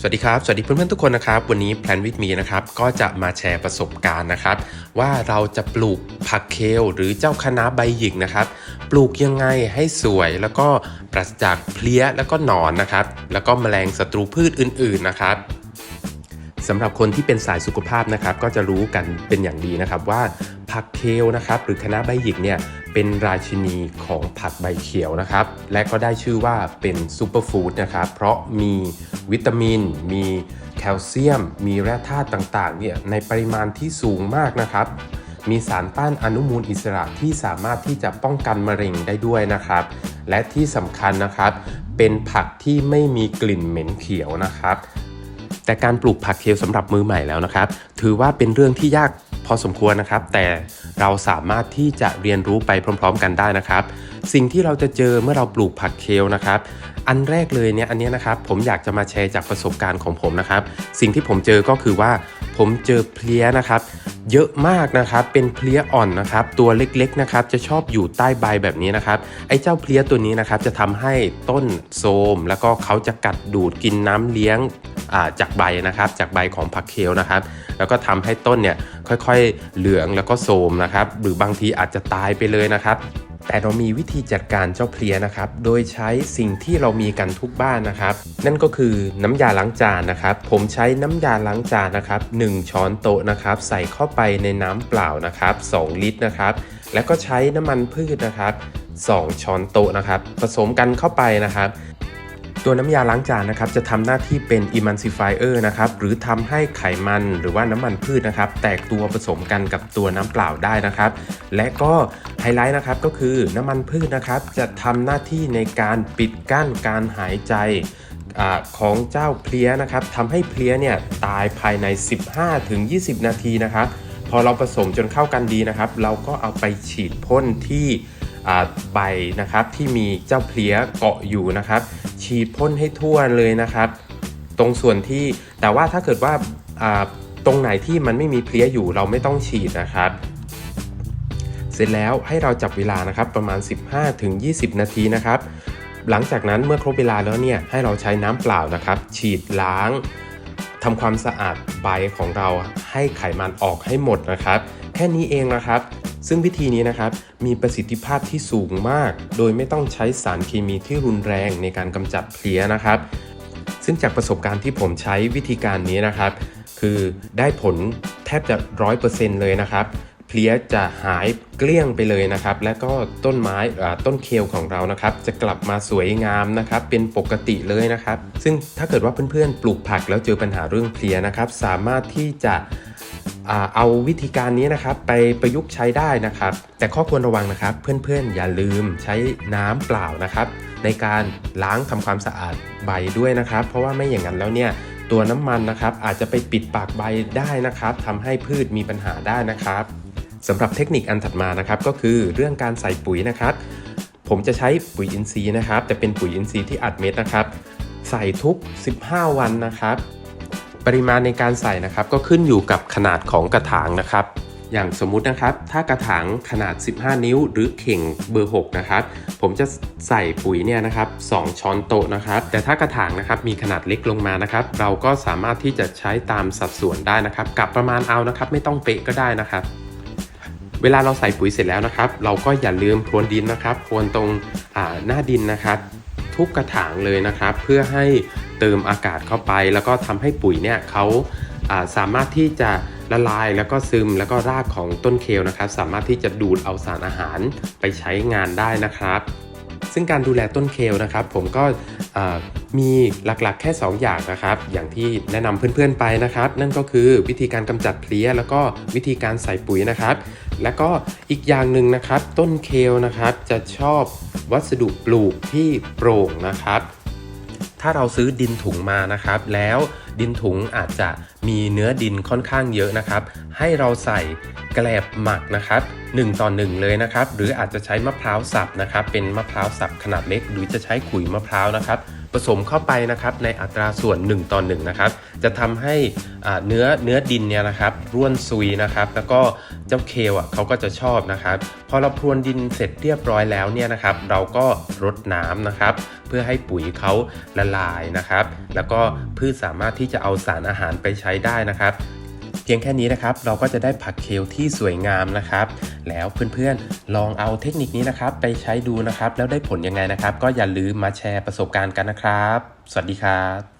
สวัสดีครับ สวัสดีเพื่อนๆทุกคนนะครับ วันนี้ Plan with me นะครับ ก็จะมาแชร์ประสบการณ์นะครับ ว่าเราจะปลูกผักเคลหรือเจ้าคะน้าใบหยิกนะครับ ปลูกยังไงให้สวยแล้วก็ปราศจากเพลี้ยแล้วก็หนอนนะครับ แล้วก็แมลงศัตรูพืชอื่นๆนะครับสำหรับคนที่เป็นสายสุขภาพนะครับ ก็จะรู้กันเป็นอย่างดีนะครับว่า ผักเคลนะครับหรือคะน้าใบหยิกเนี่ยเป็นราชินีของผักใบเขียวนะครับ และก็ได้ชื่อว่าเป็นซูเปอร์ฟู้ดนะครับเพราะมีวิตามิน มีแคลเซียม มีแร่ธาตุต่างๆเนี่ยในปริมาณที่สูงมากนะครับมีสารต้านอนุมูลอิสระที่สามารถที่จะป้องกันมะเร็งได้ด้วยนะครับ และที่สำคัญนะครับ เป็นผักที่ไม่มีกลิ่นเหม็นเขียวนะครับ แต่การปลูกผักเคลสำหรับมือใหม่แล้วนะครับ ถือว่าเป็นเรื่องที่ยาก พอสมควรนะครับ แต่เราสามารถที่จะเรียนรู้ไปพร้อม ๆ กันได้นะครับ สิ่งที่เราจะเจอเมื่อเราปลูกผักเคลนะครับ อันแรกเลยเนี่ยอันเนี้ยนะครับผมอยากจะมาแชร์จากประสบการณ์ของผมนะครับ สิ่งที่ผมเจอก็คือว่า ผมเจอเพลี้ยนะครับ เยอะมากนะครับเป็นเพลี้ยอ่อนนะครับ ตัวเล็กๆนะครับจะชอบอยู่ใต้ใบแบบนี้นะครับไอ้เจ้าเพลี้ยตัวนี้นะครับจะทำให้ต้นโทมแล้วก็เขาจะกัดดูดกินน้ำเลี้ยง จากใบนะครับ จากใบของผักเคลนะครับ แล้วก็ทำให้ต้นเนี่ยค่อยๆ เหลืองแล้วก็โทมนะครับ หรือบางทีอาจจะตายไปเลยนะครับแต่เรามีวิธีจัดการเจ้าเพลียนะครับ โดยใช้สิ่งที่เรามีกันทุกบ้านนะครับ นั่นก็คือน้ำยาล้างจานนะครับ ผมใช้น้ำยาล้างจานนะครับ 1 ช้อนโต๊ะนะครับ ใส่เข้าไปในน้ำเปล่านะครับ 2 ลิตรนะครับ แล้วก็ใช้น้ำมันพืชนะครับ 2 ช้อนโต๊ะนะครับ ผสมกันเข้าไปนะครับ ตัวน้ำยาล้างจานนะครับจะทำหน้าที่เป็น emulsifier นะครับหรือทำให้ไขมันหรือว่าน้ำมันพืชนะครับ แตกตัวผสมกันกับตัวน้ำเปล่าได้นะครับ และก็ไฮไลท์นะครับก็คือน้ำมันพืชนะครับ จะทำหน้าที่ในการปิดกั้นการหายใจอของเจ้าเพลี้ยนะครับทำให้เพลี้ยเนี่ยตายภายใน 15-20 นาทีนะครับ พอเราผสมจนเข้ากันดีนะครับ เราก็เอาไปฉีดพ่นที่ใบนะครับที่มีเจ้าเพลี้ยเกาะอยู่นะครับ ฉีดพ่นให้ทั่วเลยนะครับ ตรงส่วนที่แต่ว่าถ้าเกิดว่าตรงไหนที่มันไม่มีเพลี้ยอยู่เราไม่ต้องฉีดนะครับ เสร็จแล้วให้เราจับเวลานะครับประมาณ 15-20 นาทีนะครับ หลังจากนั้นเมื่อครบเวลาแล้วเนี่ยให้เราใช้น้ำเปล่านะครับ ฉีดล้างทำความสะอาดใบของเราให้ไขมันออกให้หมดนะครับ แค่นี้เองนะครับ ซึ่งวิธีนี้นะครับมีประสิทธิภาพที่สูงมาก โดยไม่ต้องใช้สารเคมีที่รุนแรงในการกำจัดเพลี้ยนะครับ ซึ่งจากประสบการณ์ที่ผมใช้วิธีการนี้นะครับ คือได้ผลแทบจะร้อยเปอร์เซ็นต์เลยนะครับเพลี้ยจะหายเกลี้ยงไปเลยนะครับ และก็ต้นไม้ต้นเคลของเรานะครับ จะกลับมาสวยงามนะครับ เป็นปกติเลยนะครับ ซึ่งถ้าเกิดว่าเพื่อนๆ ปลูกผักแล้วเจอปัญหาเรื่องเพลี้ยนะครับ สามารถที่จะ เอาวิธีการนี้นะครับไปประยุกต์ใช้ได้นะครับ แต่ข้อควรระวังนะครับ เพื่อนๆ อย่าลืมใช้น้ำเปล่านะครับ ในการล้างทำความสะอาดใบด้วยนะครับ เพราะว่าไม่อย่างนั้นแล้วเนี่ยตัวน้ำมันนะครับ อาจจะไปปิดปากใบได้นะครับทำให้พืชมีปัญหาได้นะครับสำหรับเทคนิคอันถัดมานะครับ ก็คือเรื่องการใส่ปุ๋ยนะครับ ผมจะใช้ปุ๋ยอินทรีย์นะครับ แต่เป็นปุ๋ยอินทรีย์ที่อัดเม็ดนะครับ ใส่ทุก 15 วันนะครับ ปริมาณในการใส่นะครับก็ขึ้นอยู่กับขนาดของกระถางนะครับ อย่างสมมุตินะครับ ถ้ากระถางขนาด 15 นิ้ว หรือเข่งเบอร์ 6 นะครับ ผมจะใส่ปุ๋ยเนี่ยนะครับ 2 ช้อนโต๊ะนะครับ แต่ถ้ากระถางนะครับมีขนาดเล็กลงมานะครับ เราก็สามารถที่จะใช้ตามสัดส่วนได้นะครับกับประมาณเอานะครับ ไม่ต้องเป๊ะก็ได้นะครับ เวลาเราใส่ปุ๋ยเสร็จแล้วนะครับ เราก็อย่าลืมพรวนดินนะครับพรวนตรงหน้าดินนะครับ ทุกกระถางเลยนะครับ เพื่อให้ เติมอากาศเข้าไป แล้วก็ทำให้ปุ๋ยเนี่ยเขาสามารถที่จะละลายแล้วก็ซึมแล้วก็รากของต้นเคลนะครับ สามารถที่จะดูดเอาสารอาหารไปใช้งานได้นะครับ ซึ่งการดูแลต้นเคลนะครับ ผมก็มีหลักๆ แค่ 2 อย่างนะครับ อย่างที่แนะนำเพื่อนๆไปนะครับ นั่นก็คือวิธีการกำจัดเพลี้ย แล้วก็วิธีการใส่ปุ๋ยนะครับ แล้วก็อีกอย่างหนึ่งนะครับ ต้นเคลนะครับจะชอบวัสดุปลูกที่โปร่งนะครับ ถ้าเราซื้อดินถุงมานะครับ แล้วดินถุงอาจจะมีเนื้อดินค่อนข้างเยอะนะครับ ให้เราใส่แกลบหมักนะครับ 1 ต่อ 1 เลยนะครับ หรืออาจจะใช้มะพร้าวสับนะครับ เป็นมะพร้าวสับขนาดเล็ก หรือจะใช้ขุยมะพร้าวนะครับ ผสมเข้าไปนะครับในอัตราส่วน 1 ต่อ 1 นะครับ จะทำให้เนื้อเนื้อดินเนี่ยนะครับร่วนซุยนะครับ แล้วก็เจ้าเคลอะเขาก็จะชอบนะครับ พอเราพรวนดินเสร็จเรียบร้อยแล้วเนี่ยนะครับ เราก็รดน้ำนะครับ เพื่อให้ปุ๋ยเขาละลายนะครับ แล้วก็พืชสามารถที่จะเอาสารอาหารไปใช้ได้นะครับ เพียงแค่นี้นะครับ เราก็จะได้ผักเคลที่สวยงามนะครับ แล้วเพื่อนๆ ลองเอาเทคนิคนี้นะครับ ไปใช้ดูนะครับ แล้วได้ผลยังไงนะครับ ก็อย่าลืมมาแชร์ประสบการณ์กันนะครับ สวัสดีครับ